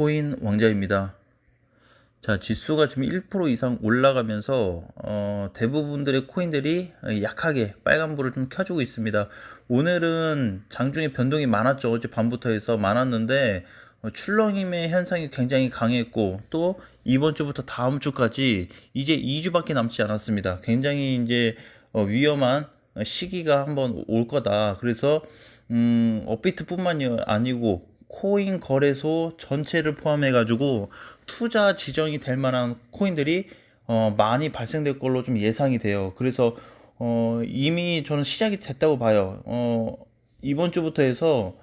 코인 왕자입니다. 자, 지수가 지금 1% 이상 올라가면서 어, 대부분들의 코인들이 약하게 빨간불을 좀 켜주고 있습니다. 오늘은 장중에 변동이 많았죠. 어제 밤부터 해서 많았는데 어, 출렁임의 현상이 굉장히 강했고 또 이번 주부터 다음 주까지 이제 2주밖에 남지 않았습니다. 굉장히 이제 어, 위험한 시기가 한번 올 거다. 그래서 음, 업비트뿐만이 아니고 코인 거래소 전체를 포함해 가지고 투자 지정이 될 만한 코인들이 어, 많이 발생될 걸로 좀 예상이 돼요. 그래서 어, 이미 저는 시작이 됐다고 봐요. 어, 이번 주부터 해서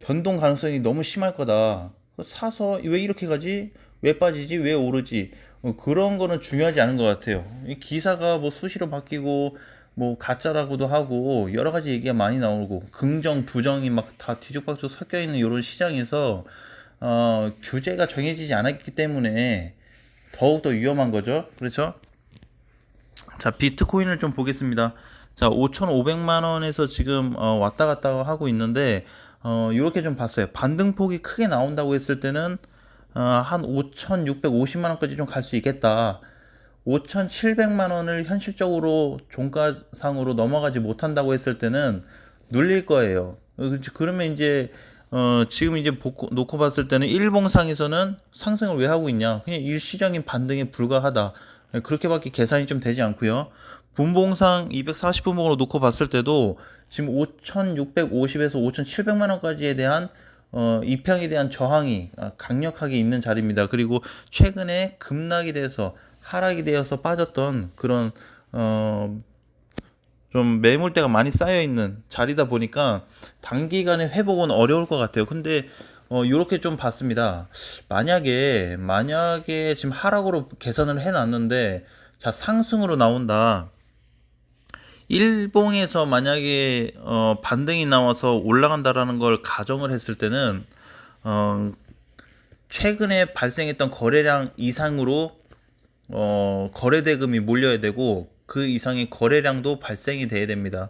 변동 가능성이 너무 심할 거다. 사서 왜 이렇게 가지? 왜 빠지지? 왜 오르지? 어, 그런 거는 중요하지 않은 것 같아요. 이 기사가 뭐 수시로 바뀌고 뭐 가짜라고도 하고 여러 가지 얘기가 많이 나오고 긍정 부정이 막 다 뒤죽박죽 섞여 있는 이런 시장에서 어, 규제가 정해지지 않았기 때문에 더욱 더 위험한 거죠. 그렇죠? 자, 비트코인을 좀 보겠습니다. 자, 5,500만 원에서 지금 어, 왔다 갔다 하고 있는데 어, 이렇게 좀 봤어요. 반등폭이 크게 나온다고 했을 때는 어, 한 5,650만 원까지 좀 갈 수 있겠다. 5,700만 원을 현실적으로 종가상으로 넘어가지 못한다고 했을 때는 눌릴 거예요. 그러면 이제 어, 지금 이제 놓고 봤을 때는 일봉상에서는 상승을 왜 하고 있냐? 그냥 일시적인 반등에 불과하다. 그렇게밖에 계산이 좀 되지 않고요. 분봉상 240분봉으로 놓고 봤을 때도 지금 5,650에서 5,700만 원까지에 대한 어, 이평에 대한 저항이 강력하게 있는 자리입니다. 그리고 최근에 급락이 돼서 하락이 되어서 빠졌던 그런 어, 좀 매물대가 많이 쌓여 있는 자리다 보니까 단기간에 회복은 어려울 것 같아요. 근데 어, 요렇게 좀 봤습니다. 만약에, 만약에 지금 하락으로 계산을 해 놨는데, 자, 상승으로 나온다. 일봉에서 만약에, 어, 반등이 나와서 올라간다라는 걸 가정을 했을 때는, 어, 최근에 발생했던 거래량 이상으로 어, 거래 대금이 몰려야 되고 그 이상의 거래량도 발생이 돼야 됩니다.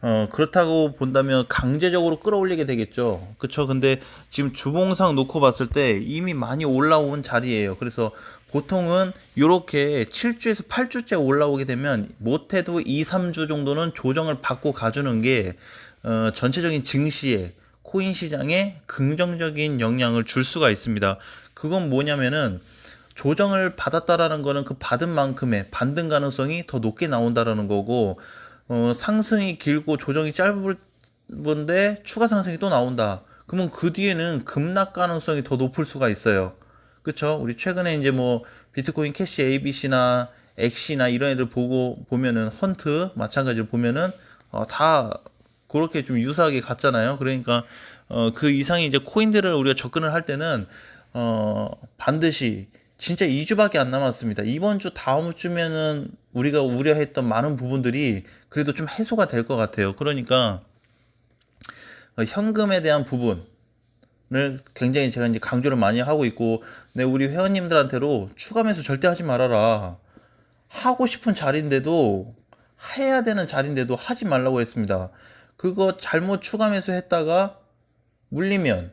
어, 그렇다고 본다면 강제적으로 끌어올리게 되겠죠. 그쵸. 근데 지금 주봉상 놓고 봤을 때 이미 많이 올라온 자리예요. 그래서 보통은 이렇게 7주에서 8주째 올라오게 되면 못해도 2, 3주 정도는 조정을 받고 가주는 게 어, 전체적인 증시에 코인 시장에 긍정적인 영향을 줄 수가 있습니다. 그건 뭐냐면은 조정을 받았다라는 거는 그 받은 만큼의 반등 가능성이 더 높게 나온다라는 거고 어, 상승이 길고 조정이 짧은데 추가 상승이 또 나온다. 그러면 그 뒤에는 급락 가능성이 더 높을 수가 있어요. 그쵸? 우리 최근에 이제 뭐 비트코인 캐시 ABC나 엑시나 이런 애들 보고 보면은 헌트 마찬가지로 보면은 어, 다 그렇게 좀 유사하게 갔잖아요. 그러니까 어, 그 이상의 이제 코인들을 우리가 접근을 할 때는 어, 반드시 진짜 2주밖에 안 남았습니다. 이번 주 다음 주면은 우리가 우려했던 많은 부분들이 그래도 좀 해소가 될 것 같아요. 그러니까 어, 현금에 대한 부분을 굉장히 제가 이제 강조를 많이 하고 있고, 네, 우리 회원님들한테로 추가 매수 절대 하지 말아라. 하고 싶은 자리인데도 해야 되는 자리인데도 하지 말라고 했습니다. 그거 잘못 추가 매수 했다가 물리면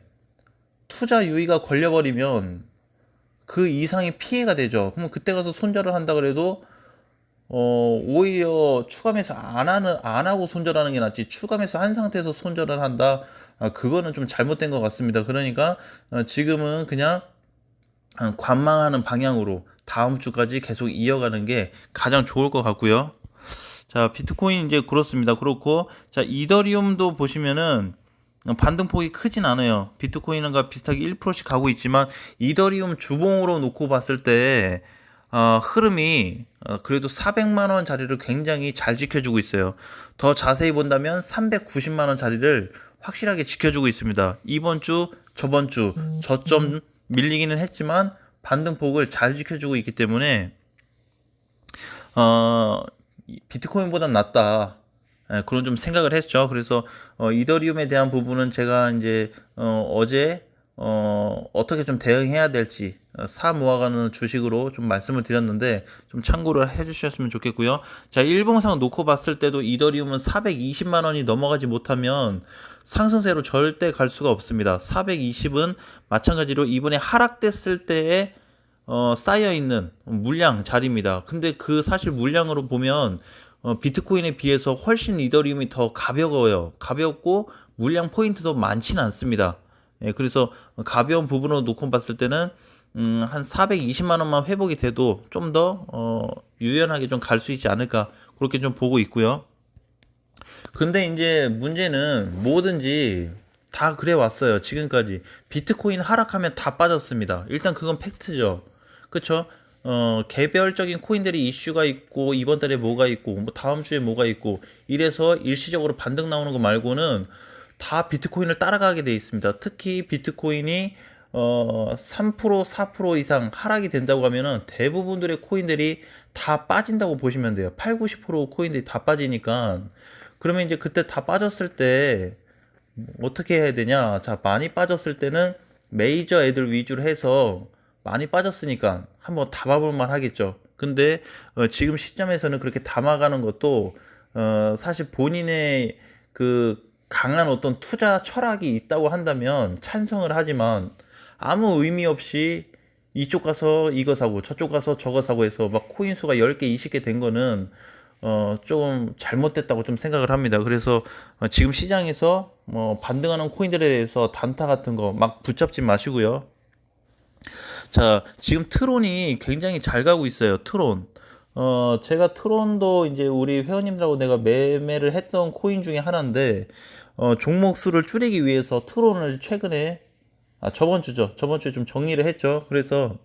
투자 유의가 걸려버리면 그 이상의 피해가 되죠. 그럼 그때 가서 손절을 한다 그래도 어 오히려 추가매수 안 하는 안 하고 손절하는 게 낫지 추가매수 한 상태에서 손절을 한다. 아, 그거는 좀 잘못된 것 같습니다. 그러니까 어, 지금은 그냥 어, 관망하는 방향으로 다음 주까지 계속 이어가는 게 가장 좋을 것 같고요. 자 비트코인 이제 그렇습니다. 그렇고 자 이더리움도 보시면은 반등폭이 크진 않아요. 비트코인과 비슷하게 1%씩 가고 있지만 이더리움 주봉으로 놓고 봤을 때 어, 흐름이 어, 그래도 400만 원 자리를 굉장히 잘 지켜주고 있어요. 더 자세히 본다면 390만 원 자리를 확실하게 지켜주고 있습니다. 이번 주, 저번 주 저점 밀리기는 했지만 반등폭을 잘 지켜주고 있기 때문에 어, 비트코인보다 낫다. 예, 그런 좀 생각을 했죠. 그래서 어, 이더리움에 대한 부분은 제가 이제 어, 어제 어, 어떻게 좀 대응해야 될지 어, 사 모아가는 주식으로 좀 말씀을 드렸는데 좀 참고를 해주셨으면 좋겠고요. 자 일봉상 놓고 봤을 때도 이더리움은 420만 원이 넘어가지 못하면 상승세로 절대 갈 수가 없습니다. 420은 마찬가지로 이번에 하락됐을 때에 어, 쌓여 있는 물량 자리입니다. 근데 그 사실 물량으로 보면 어, 비트코인에 비해서 훨씬 이더리움이 더 가벼워요. 가볍고 물량 포인트도 많지는 않습니다. 예, 그래서 가벼운 부분으로 놓고 봤을 때는 음, 한 420만 원만 회복이 돼도 좀 더 어, 유연하게 좀 갈 수 있지 않을까 그렇게 좀 보고 있고요. 근데 이제 문제는 뭐든지 다 그래 왔어요. 지금까지 비트코인 하락하면 다 빠졌습니다. 일단 그건 팩트죠. 그쵸? 어, 개별적인 코인들이 이슈가 있고, 이번 달에 뭐가 있고, 뭐 다음 주에 뭐가 있고, 이래서 일시적으로 반등 나오는 거 말고는 다 비트코인을 따라가게 돼 있습니다. 특히 비트코인이 어, 3% 4% 이상 하락이 된다고 하면은 대부분들의 코인들이 다 빠진다고 보시면 돼요. 8, 90% 코인들이 다 빠지니까 그러면 이제 그때 다 빠졌을 때 어떻게 해야 되냐? 자, 많이 빠졌을 때는 메이저 애들 위주로 해서 많이 빠졌으니까 한번 담아볼 만 하겠죠. 근데 어, 지금 시점에서는 그렇게 담아가는 것도 어, 사실 본인의 그 강한 어떤 투자 철학이 있다고 한다면 찬성을 하지만 아무 의미 없이 이쪽 가서 이거 사고 저쪽 가서 저거 사고 해서 막 코인 수가 10개, 20개 된 거는 어, 좀 잘못됐다고 좀 생각을 합니다. 그래서 어, 지금 시장에서 뭐 반등하는 코인들에 대해서 단타 같은 거 막 붙잡지 마시고요. 자, 지금 트론이 굉장히 잘 가고 있어요. 트론. 어, 제가 트론도 이제 우리 회원님들하고 내가 매매를 했던 코인 중에 하나인데, 어, 종목 수를 줄이기 위해서 트론을 최근에, 아, 저번 주죠. 저번 주에 좀 정리를 했죠. 그래서,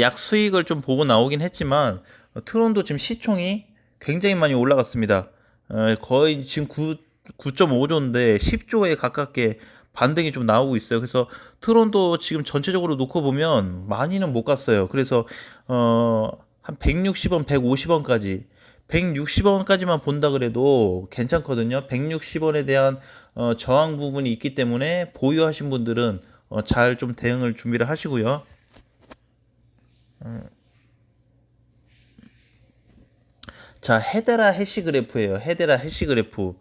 약 수익을 좀 보고 나오긴 했지만, 어, 트론도 지금 시총이 굉장히 많이 올라갔습니다. 어, 거의 지금 9, 9.5조인데 10조에 가깝게 반등이 좀 나오고 있어요. 그래서 트론도 지금 전체적으로 놓고 보면 많이는 못 갔어요. 그래서 어, 한 160원, 150원까지 160원까지만 본다 그래도 괜찮거든요. 160원에 대한 어, 저항 부분이 있기 때문에 보유하신 분들은 어, 잘 좀 대응을 준비를 하시고요. 음. 자, 헤데라 해시 그래프예요. 헤데라 해시 그래프.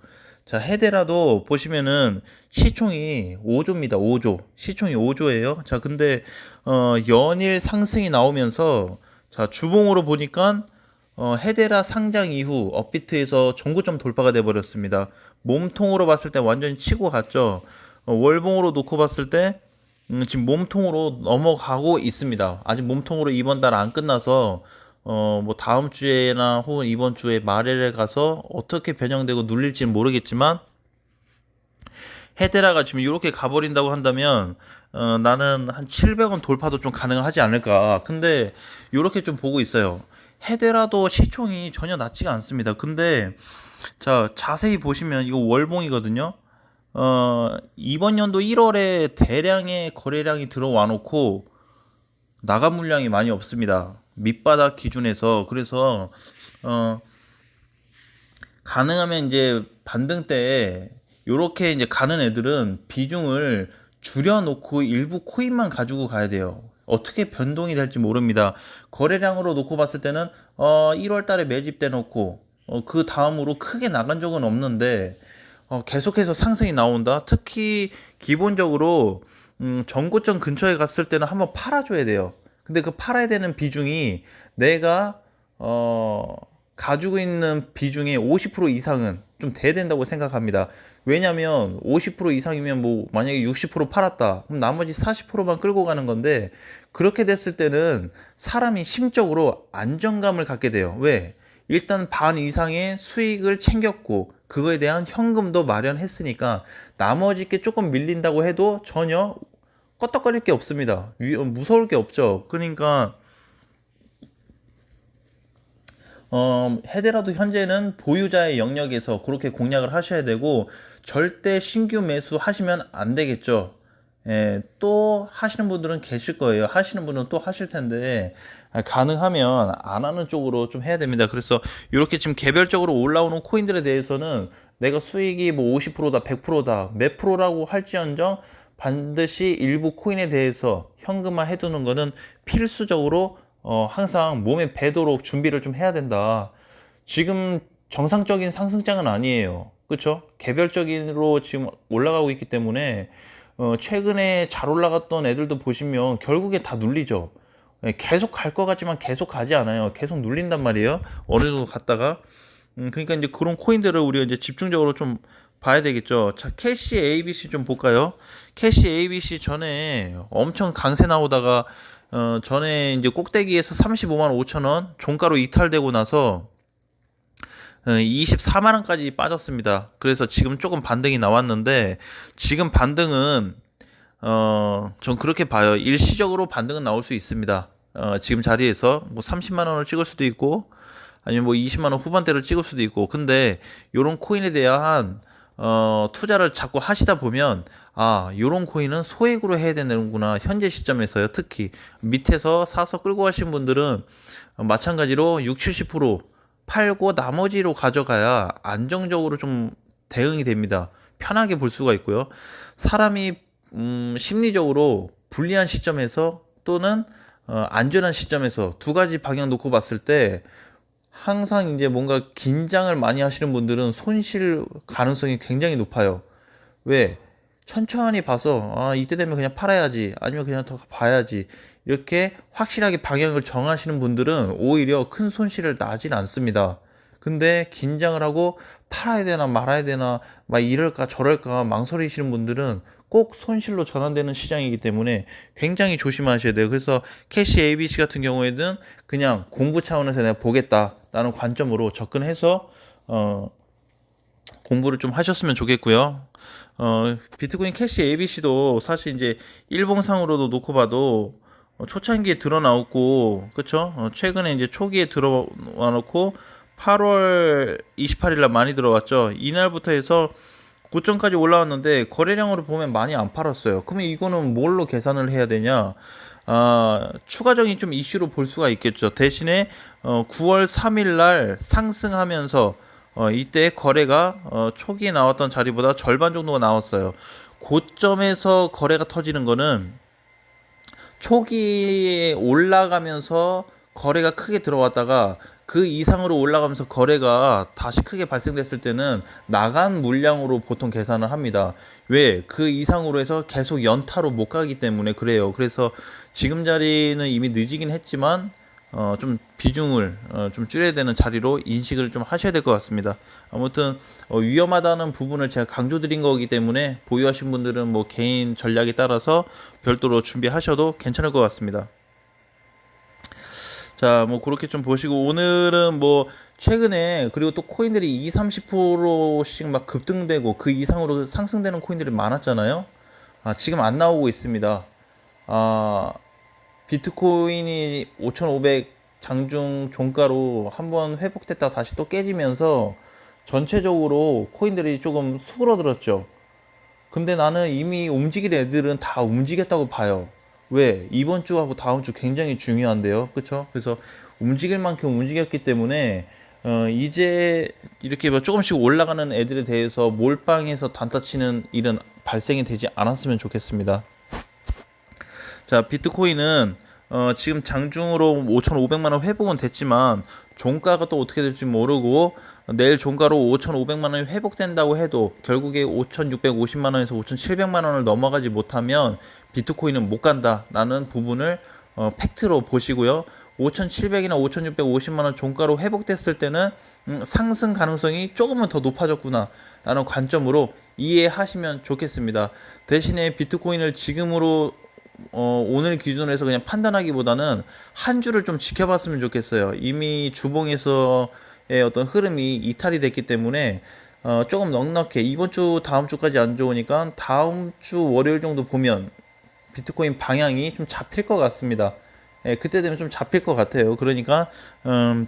자, 헤데라도 보시면은 시총이 5조입니다. 5조. 시총이 5조예요. 자, 근데 어, 연일 상승이 나오면서 자, 주봉으로 보니까 어, 헤데라 상장 이후 업비트에서 정고점 돌파가 돼 버렸습니다. 몸통으로 봤을 때 완전히 치고 갔죠. 어, 월봉으로 놓고 봤을 때 음, 지금 몸통으로 넘어가고 있습니다. 아직 몸통으로 이번 달 안 끝나서 어, 뭐 다음 주에나 혹은 이번 주에 말에 가서 어떻게 변형되고 눌릴지는 모르겠지만 헤데라가 지금 이렇게 가버린다고 한다면 어, 나는 한 700원 돌파도 좀 가능하지 않을까. 근데 이렇게 좀 보고 있어요. 헤데라도 시총이 전혀 낮지가 않습니다. 근데 자 자세히 보시면 이거 월봉이거든요. 어, 이번 연도 1월에 대량의 거래량이 들어와 놓고 나간 물량이 많이 없습니다. 밑바닥 기준에서 그래서 어 가능하면 이제 반등 때 요렇게 이제 가는 애들은 비중을 줄여놓고 일부 코인만 가지고 가야 돼요. 어떻게 변동이 될지 모릅니다. 거래량으로 놓고 봤을 때는 어 1월 달에 매집돼 놓고 어, 그 다음으로 크게 나간 적은 없는데 어, 계속해서 상승이 나온다. 특히 기본적으로 음, 전고점 근처에 갔을 때는 한번 팔아줘야 돼요. 근데 그 팔아야 되는 비중이 내가 어 가지고 있는 비중의 50% 이상은 좀 돼야 된다고 생각합니다. 왜냐면 50% 이상이면 뭐 만약에 60% 팔았다. 그럼 나머지 40%만 끌고 가는 건데 그렇게 됐을 때는 사람이 심적으로 안정감을 갖게 돼요. 왜? 일단 반 이상의 수익을 챙겼고 그거에 대한 현금도 마련했으니까 나머지 게 조금 밀린다고 해도 전혀 껐덕거릴 게 없습니다. 무서울 게 없죠. 그러니까 어, 헤데라도 현재는 보유자의 영역에서 그렇게 공략을 하셔야 되고 절대 신규 매수 하시면 안 되겠죠. 예, 또 하시는 분들은 계실 거예요. 하시는 분은 또 하실 텐데 가능하면 안 하는 쪽으로 좀 해야 됩니다. 그래서 이렇게 지금 개별적으로 올라오는 코인들에 대해서는 내가 수익이 뭐 50%다, 100%다, 몇 프로라고 할지언정 반드시 일부 코인에 대해서 현금화 해두는 거는 필수적으로 어, 항상 몸에 배도록 준비를 좀 해야 된다. 지금 정상적인 상승장은 아니에요. 그렇죠? 개별적으로 지금 올라가고 있기 때문에 어, 최근에 잘 올라갔던 애들도 보시면 결국에 다 눌리죠. 예, 계속 갈 것 같지만 계속 가지 않아요. 계속 눌린단 말이에요. 어느 정도 갔다가 음, 그러니까 이제 그런 코인들을 우리가 이제 집중적으로 좀 봐야 되겠죠. 자, 캐시 ABC 좀 볼까요? 캐시 ABC 전에 엄청 강세 나오다가 어, 전에 이제 꼭대기에서 35만 5천 원 종가로 이탈되고 나서 어, 24만 원까지 빠졌습니다. 그래서 지금 조금 반등이 나왔는데 지금 반등은 어, 전 그렇게 봐요. 일시적으로 반등은 나올 수 있습니다. 어, 지금 자리에서 뭐 30만 원을 찍을 수도 있고 아니면 뭐 20만 원 후반대를 찍을 수도 있고 근데 요런 코인에 대한 어, 투자를 자꾸 하시다 보면 아 요런 코인은 소액으로 해야 되는구나 현재 시점에서요. 특히 밑에서 사서 끌고 가신 분들은 마찬가지로 6, 70% 팔고 나머지로 가져가야 안정적으로 좀 대응이 됩니다. 편하게 볼 수가 있고요. 사람이 음, 심리적으로 불리한 시점에서 또는 어, 안전한 시점에서 두 가지 방향 놓고 봤을 때 항상 이제 뭔가 긴장을 많이 하시는 분들은 손실 가능성이 굉장히 높아요. 왜? 천천히 봐서 아 이때 되면 그냥 팔아야지 아니면 그냥 더 봐야지 이렇게 확실하게 방향을 정하시는 분들은 오히려 큰 손실을 나질 않습니다. 근데 긴장을 하고 팔아야 되나 말아야 되나 막 이럴까 저럴까 망설이시는 분들은 꼭 손실로 전환되는 시장이기 때문에 굉장히 조심하셔야 돼요. 그래서 캐시 ABC 같은 경우에는 그냥 공부 차원에서 내가 보겠다라는 관점으로 접근해서 어 공부를 좀 하셨으면 좋겠고요. 어 비트코인 캐시 ABC도 사실 이제 일봉상으로도 놓고 봐도 어, 초창기에 드러나왔고 그쵸? 어, 최근에 이제 초기에 들어와 놓고 8월 28일 날 많이 들어왔죠. 이날부터 해서 고점까지 올라왔는데 거래량으로 보면 많이 안 팔았어요. 그러면 이거는 뭘로 계산을 해야 되냐? 아, 추가적인 좀 이슈로 볼 수가 있겠죠. 대신에 어, 9월 3일 날 상승하면서 어, 이때 거래가 어, 초기에 나왔던 자리보다 절반 정도가 나왔어요. 고점에서 거래가 터지는 거는 초기에 올라가면서 거래가 크게 들어왔다가 그 이상으로 올라가면서 거래가 다시 크게 발생됐을 때는 나간 물량으로 보통 계산을 합니다. 왜? 그 이상으로 해서 계속 연타로 못 가기 때문에 그래요. 그래서 지금 자리는 이미 늦이긴 했지만 어, 좀 비중을 어, 좀 줄여야 되는 자리로 인식을 좀 하셔야 될 것 같습니다. 아무튼 어, 위험하다는 부분을 제가 강조드린 거기 때문에 보유하신 분들은 뭐 개인 전략에 따라서 별도로 준비하셔도 괜찮을 것 같습니다. 자, 뭐 그렇게 좀 보시고 오늘은 뭐 최근에 그리고 또 코인들이 2, 30%씩 막 급등되고 그 이상으로 상승되는 코인들이 많았잖아요. 아, 지금 안 나오고 있습니다. 아, 비트코인이 5,500 장중 종가로 한번 회복됐다 다시 또 깨지면서 전체적으로 코인들이 조금 수그러들었죠. 근데 나는 이미 움직일 애들은 다 움직였다고 봐요. 왜? 이번 주하고 다음 주 굉장히 중요한데요. 그쵸? 그래서 움직일 만큼 움직였기 때문에 어, 이제 이렇게 뭐 조금씩 올라가는 애들에 대해서 몰빵해서 단타치는 일은 발생이 되지 않았으면 좋겠습니다. 자, 비트코인은 어, 지금 장중으로 5,500만 원 회복은 됐지만 종가가 또 어떻게 될지 모르고 내일 종가로 5,500만 원이 회복된다고 해도 결국에 5,650만 원에서 5,700만 원을 넘어가지 못하면 비트코인은 못 간다라는 부분을 어, 팩트로 보시고요. 5,700이나 5,650만 원 종가로 회복됐을 때는 음, 상승 가능성이 조금은 더 높아졌구나 라는 관점으로 이해하시면 좋겠습니다. 대신에 비트코인을 지금으로 어, 오늘 기준으로 해서 그냥 판단하기보다는 한 주를 좀 지켜봤으면 좋겠어요. 이미 주봉에서의 어떤 흐름이 이탈이 됐기 때문에 어, 조금 넉넉해. 이번 주, 다음 주까지 안 좋으니까 다음 주 월요일 정도 보면 비트코인 방향이 좀 잡힐 것 같습니다. 예, 그때 되면 좀 잡힐 것 같아요. 그러니까 음,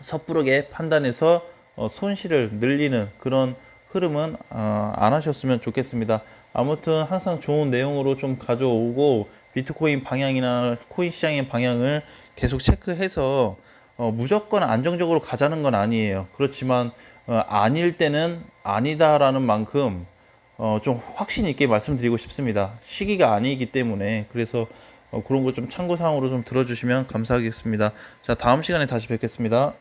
섣부르게 판단해서 어, 손실을 늘리는 그런 흐름은 어, 안 하셨으면 좋겠습니다. 아무튼 항상 좋은 내용으로 좀 가져오고 비트코인 방향이나 코인 시장의 방향을 계속 체크해서 어, 무조건 안정적으로 가자는 건 아니에요. 그렇지만 어, 아닐 때는 아니다라는 만큼 어, 좀 확신 있게 말씀드리고 싶습니다. 시기가 아니기 때문에 그래서 어, 그런 거 좀 참고 사항으로 좀 들어주시면 감사하겠습니다. 자 다음 시간에 다시 뵙겠습니다.